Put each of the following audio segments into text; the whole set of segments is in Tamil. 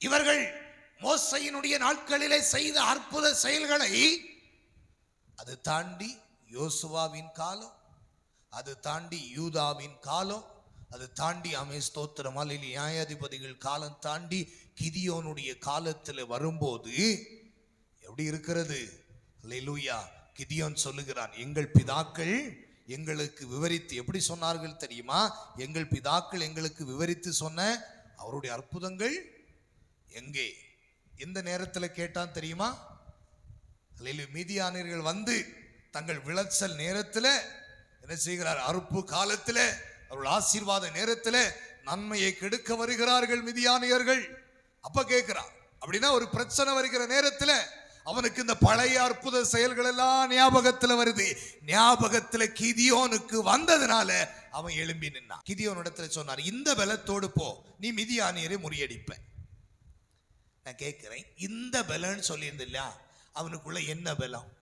இவர்கள் மோசையினுடைய நாட்களிலே செய்த அற்புத செயல்களை அது தாண்டி யோசுவாவின் காலம் அது தாண்டி யூதாவின் காலம் அது தாண்டி அமே ஸ்தோத்திரம். அல்ல நியாயாதிபதிகள் காலம் தாண்டி கிதியோனுடைய காலத்தில் வரும்போது எப்படி இருக்கிறது? லூயா கிதியோன் சொல்லுகிறான் எங்கள் பிதாக்கள் எங்களுக்கு விவரித்து எப்படி சொன்னார்கள் தெரியுமா? எங்கள் பிதாக்கள் எங்களுக்கு விவரித்து சொன்ன அவருடைய அற்புதங்கள் எங்கே? எந்த நேரத்தில் கேட்டான் தெரியுமா? அல்ல மீதியானியர்கள் வந்து தங்கள் விளைச்சல் நேரத்தில் என்ன செய்கிறார்? அறுப்பு காலத்தில் அவர்கள் ஆசீர்வாத நேரத்தில் நன்மையை கெடுக்க வருகிறார்கள் மிதியானியர்கள். அப்ப கேட்கிறான் அப்படின்னா ஒரு பிரச்சனை வருகிற நேரத்தில் அவனுக்கு இந்த பழைய அற்புத செயல்கள் எல்லாம் ஞாபகத்துல வருது. ஞாபகத்துல கிதியோனுக்கு வந்ததுனால அவன் எழும்பி நின்னான். கிதியோன் இடத்துல சொன்னார் இந்த பலத்தோடு போ நீ மிதியானியரை முறியடிப்ப. நான் கேட்குறேன் இந்த பெலன்னு சொல்லியிருந்த இல்லையா அவனுக்குள்ள என்ன பலம்?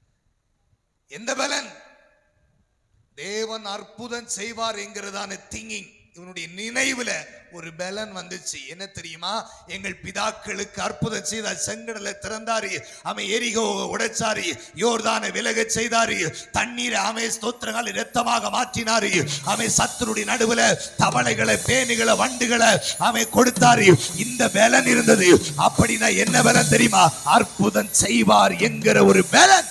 எந்த பலன்? தேவன் அற்புதம் செய்வார் என்கிறதான திங்கிங். இவனுடைய நினைவுல ஒரு பலன் வந்துச்சு. என்ன தெரியுமா? எங்கள் பிதாக்களுக்கு அற்புதம் செய்தார் செங்கடலை திறந்தாரு. அவன் எரிகோ உடைச்சாரு. யோர்தான விலக செய்தாரு. தண்ணீரை அவன் ஸ்தோத்திரங்கள் இரத்தமாக மாற்றினாரு. அவன் சத்துருடைய நடுவுல தவளைகளை பேணிகளை வண்டுகளை அவன் கொடுத்தாரு. இந்த பலன் இருந்தது. அப்படின்னா என்ன பலன் தெரியுமா? அற்புதம் செய்வார் என்கிற ஒரு பலன்.